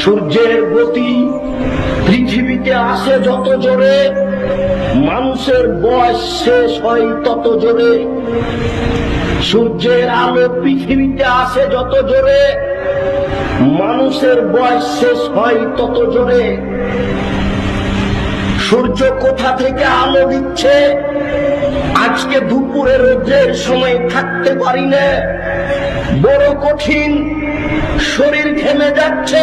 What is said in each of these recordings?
সূর্যের গতি পৃথিবীতে আসে যত জোরে, মানুষের বয়স শেষ হয় তত জোরে। সূর্যের আলো পৃথিবীতে আসে যত জোরে, মানুষের বয়স শেষ হয় তত জোরে। সূর্য কোথা থেকে আলো দিচ্ছে? আজকে দুপুরে রোদ্রের সময় থাকতে পারি না। বড় কঠিন শরীর ঘেমে যাচ্ছে।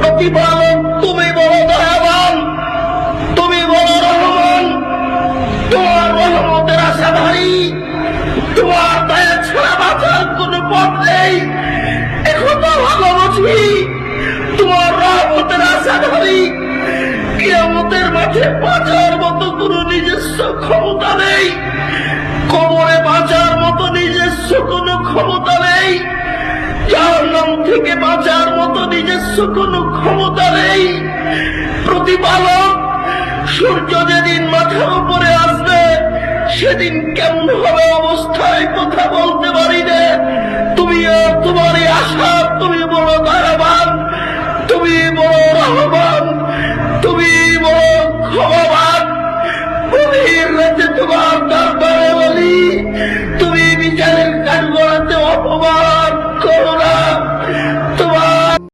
প্রতিপালক তুমি বড় দয়াবান, তুমি বড় রহমান। তোমার রহমতের আশাধারী, তোমার দয়া ছাড়া বাঁচার কোনো পথ নেই। এখন তো ভালো বুঝি তোমার রহমতের আশা আশাধারী, কিয়ামতের মাঠে বাঁচার মতো কোনো নিজস্ব ক্ষমতা নেই। কোমরে বাঁচার মতো নিজস্ব কোনো ক্ষমতা থেকে বাঁচার মতো নিজস্ব কোনো ক্ষমতা নেই। প্রতিপালক, সূর্য যেদিন মাথার উপরে আসবে, সেদিন কেমন হবে অবস্থায় কথা বলতে পারি রে তুমি আর তোমার আশা, তুমি বড় দয়াবান, তুমি বড় রহবান তুমি বড় ক্ষমাবান। গভীর রাতে তোমার দরবারে বলি, তুমি বিচারের কাঠ গড়াতে অপমান